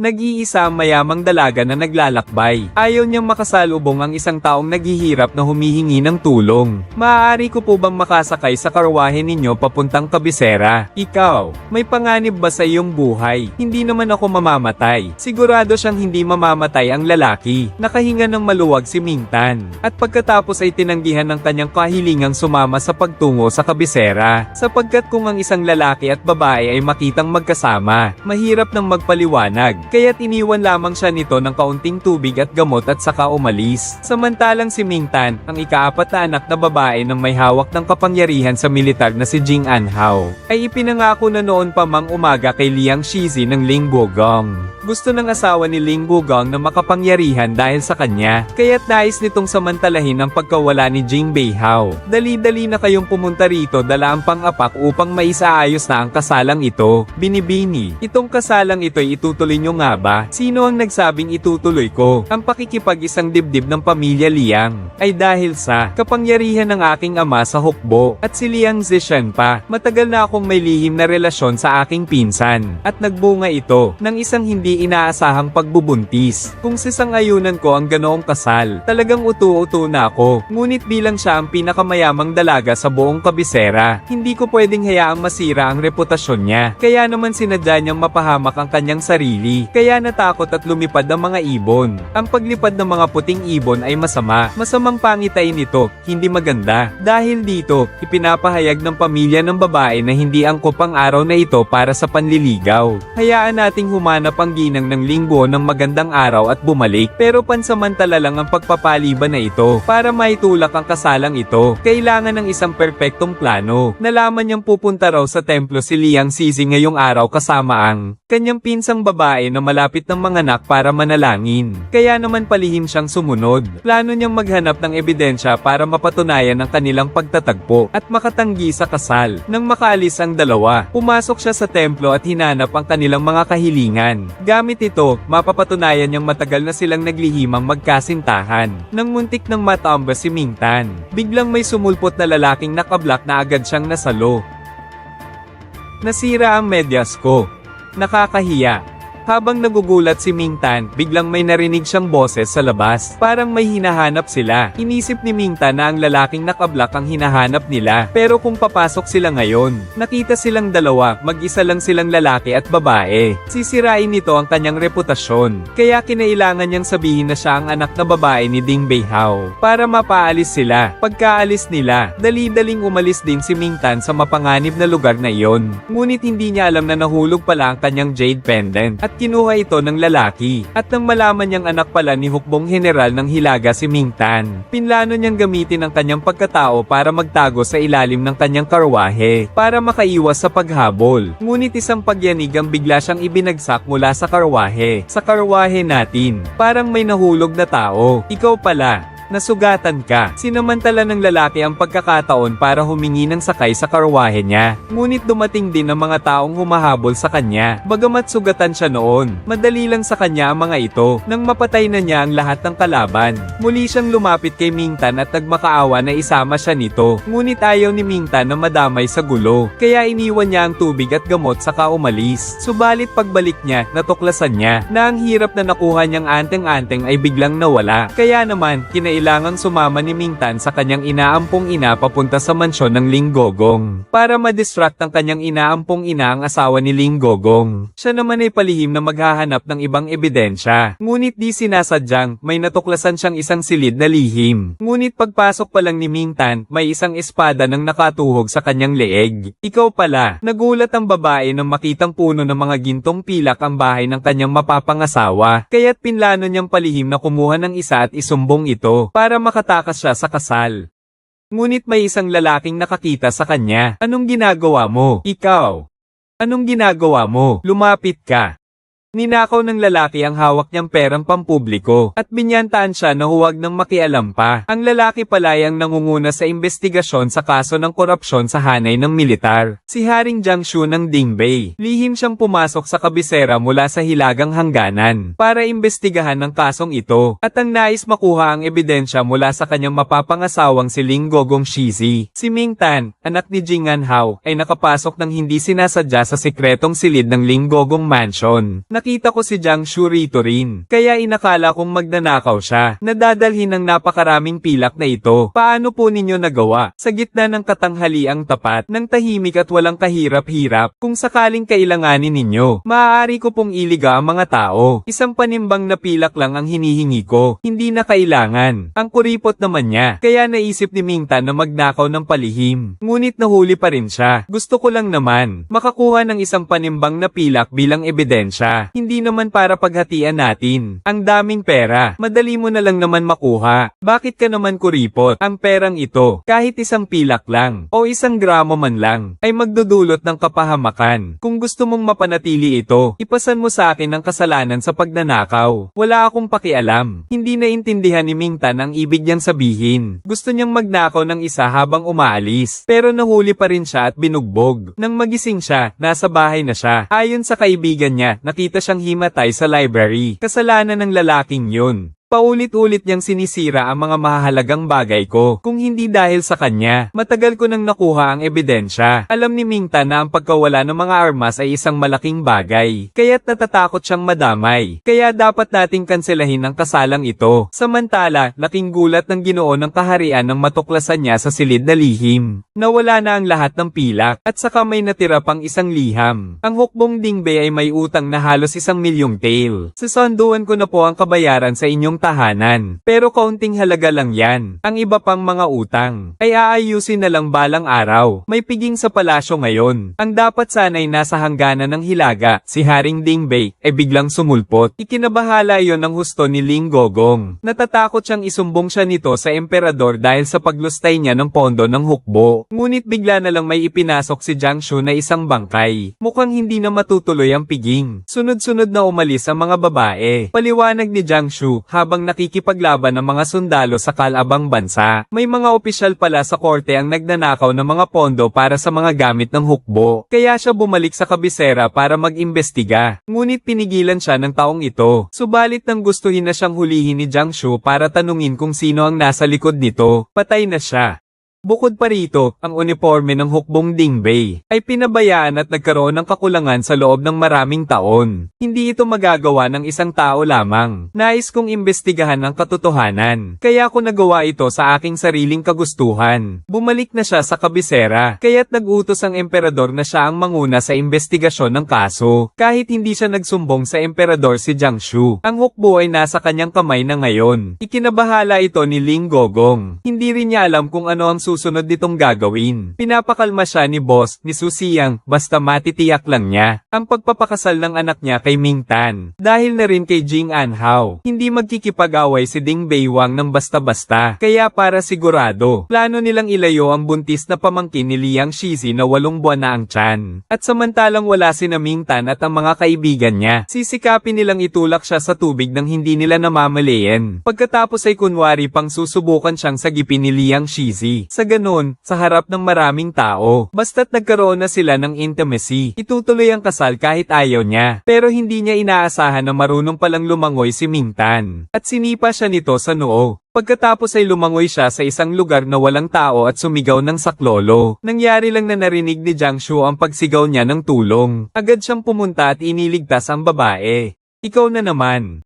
Nag-iisa ang mayamang dalaga na naglalakbay. Ayaw niyang makasalubong ang isang taong naghihirap na humihingi ng tulong. Maaari ko po bang makasakay sa karwahe ninyo papuntang kabisera? Ikaw, may panganib ba sa iyong buhay? Hindi naman ako mamamatay. Sigurado siyang hindi mamamatay ang lalaki. Nakahinga ng maluwag si Mingtan. At pagkatapos ay tinanggihan ng kanyang kahilingang sumama sa pagtungo sa kabisera. Sapagkat kung ang isang lalaki at babae ay makitang magkasama, mahirap nang magpaliwanag. Kaya't iniwan lamang siya nito ng kaunting tubig at gamot at saka umalis. Samantalang si Mingtan, ang ikaapat na anak na babae ng may hawak ng kapangyarihan sa militar na si Jing Anhao, ay ipinangako na noon pa mang umaga kay Liang Shizi ng Ling Bogong. Gusto ng asawa ni Ling Bogong na makapangyarihan dahil sa kanya, kaya't nais nitong samantalahin ang pagkawala ni Jing Beihao. Dali-dali na kayong pumunta rito dala ang pang-apak upang maisaayos na ang kasalang ito. Binibini, itong kasalang ito'y itutuloy nyo nga ba? Sino ang nagsabing itutuloy ko? Ang pakikipag-isang dibdib ng pamilya Liang ay dahil sa kapangyarihan ng aking ama sa hukbo at si Liang Zishan pa. Matagal na akong may lihim na relasyon sa aking pinsan at nagbunga ito ng isang hindi inaasahang pagbubuntis. Kung sisangayunan ko ang ganoong kasal, talagang utu-utu na ako. Ngunit bilang siya ang pinakamayamang dalaga sa buong kabisera, hindi ko pwedeng hayaang masira ang reputasyon niya. Kaya naman sinadya niyang mapahamak ang kanyang sarili. Kaya natakot at lumipad ang mga ibon. Ang paglipad ng mga puting ibon ay masama. Masamang pangitain nito, hindi maganda. Dahil dito, ipinapahayag ng pamilya ng babae na hindi angkop ang araw na ito para sa panliligaw. Hayaan nating humanap ang ginang ng linggo ng magandang araw at bumalik. Pero pansamantala lang ang pagpapaliban na ito para maitulak ang kasalang ito. Kailangan ng isang perpektong plano. Nalaman niyang pupunta raw sa templo si Liang Sisi ngayong araw kasama ang kanyang pinsang babae na malapit ng manganak para manalangin. Kaya naman palihim siyang sumunod. Plano niyang maghanap ng ebidensya para mapatunayan ang kanilang pagtatagpo at makatanggi sa kasal. Nang makaalis ang dalawa, pumasok siya sa templo at hinanap ang kanilang mga kahilingan. Gamit ito, mapapatunayan niyang matagal na silang naglihimang magkasintahan. Nang muntik ng matamba si Mingtan, biglang may sumulpot na lalaking nakablak na agad siyang nasalo. Nasira ang medyas ko. Nakakahiya. Habang nagugulat si Mingtan, biglang may narinig siyang boses sa labas. Parang may hinahanap sila. Inisip ni Mingtan na ang lalaking nakablak ang hinahanap nila. Pero kung papasok sila ngayon, nakita silang dalawa, mag-isa lang silang lalaki at babae. Sisirain nito ang kanyang reputasyon. Kaya kinailangan niyang sabihin na siya ang anak na babae ni Ding Beihao. Para mapaalis sila. Pagkaalis nila, dali-daling umalis din si Mingtan sa mapanganib na lugar na iyon. Ngunit hindi niya alam na nahulog pala ang kanyang jade pendant at kinuha ito ng lalaki. At nang malaman niyang anak pala ni Hukbong General ng Hilaga si Mingtan, pinlano niyang gamitin ang kanyang pagkatao para magtago sa ilalim ng kanyang karwahe para makaiwas sa paghabol. Ngunit isang pagyanig ang bigla siyang ibinagsak mula sa karwahe. Sa karwahe natin, parang may nahulog na tao. Ikaw pala, nasugatan ka. Sinamantala ng lalaki ang pagkakataon para humingi ng sakay sa karwahe niya. Ngunit dumating din ang mga taong humahabol sa kanya. Bagamat sugatan siya noon, madali lang sa kanya ang mga ito. Nang mapatay na niya ang lahat ng kalaban, muli siyang lumapit kay Mingtan at nagmakaawa na isama siya nito. Ngunit ayaw ni Mingtan na madamay sa gulo, kaya iniwan niya ang tubig at gamot saka umalis. Subalit pagbalik niya, natuklasan niya na ang hirap na nakuha niyang anteng-anteng ay biglang nawala. Kaya naman, kinailangang sumama ni Mingtan sa kanyang inaampong ina papunta sa mansyon ng Linggogong para ma-distract ang kanyang inaampong ina ang asawa ni Linggogong. Siya naman ay palihim na maghahanap ng ibang ebidensya. Ngunit di sinasadyang, may natuklasan siyang isang silid na lihim. Ngunit pagpasok pa lang ni Mingtan, may isang espada nang nakatuhog sa kanyang leeg. Ikaw pala, nagulat ang babae nang makitang puno ng mga gintong pilak ang bahay ng kanyang mapapangasawa. Kaya't pinlano niyang palihim na kumuha ng isa at isumbong ito para makatakas siya sa kasal. Ngunit may isang lalaking nakakita sa kanya. Anong ginagawa mo? Ikaw. Anong ginagawa mo? Lumapit ka. Ninakaw ng lalaki ang hawak niyang perang pampubliko at binyantaan siya na huwag nang makialam pa. Ang lalaki pala ay ang nangunguna sa investigasyon sa kaso ng korupsyon sa hanay ng militar. Si Haring Jiangshu ng Dingbei. Lihim siyang pumasok sa kabisera mula sa hilagang hangganan para imbestigahan ng kasong ito at ang nais makuha ang ebidensya mula sa kanyang mapapangasawang si Ling Gogong Shizi. Si Ming Tan, anak ni Jing Anhao, ay nakapasok ng hindi sinasadya sa sikretong silid ng Ling Gogong Mansion. Nakita ko si Jiang Shu rito rin, kaya inakala kong magnanakaw siya. Nadadalhin ng napakaraming pilak na ito. Paano po ninyo nagawa? Sa gitna ng katanghaliang tapat, ng tahimik at walang kahirap-hirap, kung sakaling kailanganin ninyo, maaari ko pong iliga ang mga tao. Isang panimbang na pilak lang ang hinihingi ko, hindi na kailangan. Ang kuripot naman niya, kaya naisip ni Mingtan na magnakaw ng palihim. Ngunit nahuli pa rin siya. Gusto ko lang naman, makakuha ng isang panimbang na pilak bilang ebidensya. Hindi naman para paghatian natin. Ang daming pera, madali mo na lang naman makuha. Bakit ka naman kuripot? Ang perang ito, kahit isang pilak lang, o isang gramo man lang, ay magdudulot ng kapahamakan. Kung gusto mong mapanatili ito, ipasan mo sa akin ang kasalanan sa pagnanakaw. Wala akong pakialam. Hindi naintindihan ni Mingtan ang ibig niyang sabihin. Gusto niyang magnakaw ng isa habang umaalis. Pero nahuli pa rin siya at binugbog. Nang magising siya, nasa bahay na siya. Ayon sa kaibigan niya, nakita siyang himatay sa library. Kasalanan ng lalaking yun. Paulit-ulit niyang sinisira ang mga mahalagang bagay ko. Kung hindi dahil sa kanya, matagal ko nang nakuha ang ebidensya. Alam ni Mingta na ang pagkawala ng mga armas ay isang malaking bagay. Kaya't natatakot siyang madamay. Kaya dapat nating kanselahin ang kasalang ito. Samantala, laking gulat ng ginoo ng kaharian nang matuklasan niya sa silid na lihim. Nawala na ang lahat ng pilak, at saka may natira pang isang liham. Ang hukbong dingbe ay may utang na halos isang milyong tail. Sasanduan ko na po ang kabayaran sa inyong tahanan. Pero kaunting halaga lang yan. Ang iba pang mga utang ay aayusin na lang balang araw. May piging sa palasyo ngayon. Ang dapat sana'y nasa hangganan ng hilaga, si Haring Dingbei, ay biglang sumulpot. Ikinabahala yon ng husto ni Ling Gogong. Natatakot siyang isumbong siya nito sa emperador dahil sa paglustay niya ng pondo ng hukbo. Ngunit bigla na lang may ipinasok si Jiang Shu na isang bangkay. Mukhang hindi na matutuloy ang piging. Sunod-sunod na umalis ang mga babae. Paliwanag ni Jiang Shu habang nakikipaglaban ang mga sundalo sa kalabang bansa. May mga opisyal pala sa korte ang nagnanakaw ng mga pondo para sa mga gamit ng hukbo. Kaya siya bumalik sa kabisera para mag-imbestiga. Ngunit pinigilan siya ng taong ito. Subalit nang gustuhin na siyang hulihin ni Jiang Shu para tanungin kung sino ang nasa likod nito, patay na siya. Bukod pa rito, ang uniforme ng hukbong Dingbei ay pinabayaan at nagkaroon ng kakulangan sa loob ng maraming taon. Hindi ito magagawa ng isang tao lamang. Nais kong imbestigahan ang katotohanan. Kaya ko nagawa ito sa aking sariling kagustuhan. Bumalik na siya sa kabisera, kaya't nag-utos ang emperador na siya ang manguna sa investigasyon ng kaso. Kahit hindi siya nagsumbong sa emperador si Jiang Shu, ang hukbo ay nasa kanyang kamay na ngayon. Ikinabahala ito ni Ling Gogong. Hindi rin niya alam kung ano ang susunod nitong gagawin. Pinapakalma siya ni boss, ni Susiyang, basta matitiyak lang niya, ang pagpapakasal ng anak niya kay Ming Tan. Dahil na rin kay Jing Anhao, hindi magkikipag-away si Ding Beiwang ng basta-basta. Kaya para sigurado, plano nilang ilayo ang buntis na pamangkin ni Liang Shizi na walong buwan na ang tiyan. At samantalang wala si na Ming Tan at ang mga kaibigan niya, sisikapin nilang itulak siya sa tubig nang hindi nila namamalayan. Pagkatapos ay kunwari pang susubukan siyang sagipin ni Liang Shizi. Sa ganon, sa harap ng maraming tao, basta't nagkaroon na sila ng intimacy, itutuloy ang kasal kahit ayaw niya. Pero hindi niya inaasahan na marunong palang lumangoy si Mingtan. At sinipa siya nito sa noo. Pagkatapos ay lumangoy siya sa isang lugar na walang tao at sumigaw ng saklolo. Nangyari lang na narinig ni Jiang Shu ang pagsigaw niya ng tulong. Agad siyang pumunta at iniligtas ang babae. Ikaw na naman.